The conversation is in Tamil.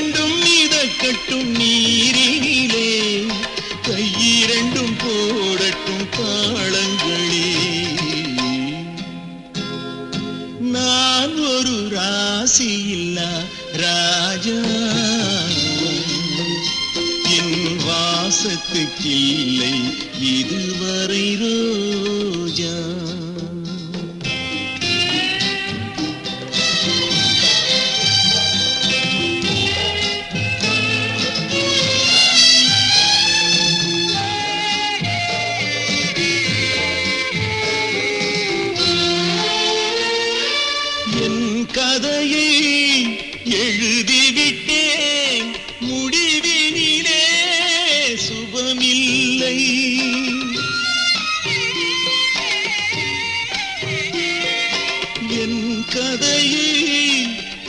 குளிக்கட்டும் நீரினிலே. கையிரண்டும் போடட்டும் தாளங்களே நான் ஒரு ராசியில்லா ராஜா. என் வாசத்துக்கில்லை இதுவரை ரோ என் கதையை எழுதிவிட்டேன். முடிவினிலே சுபமில்லை. என் கதையை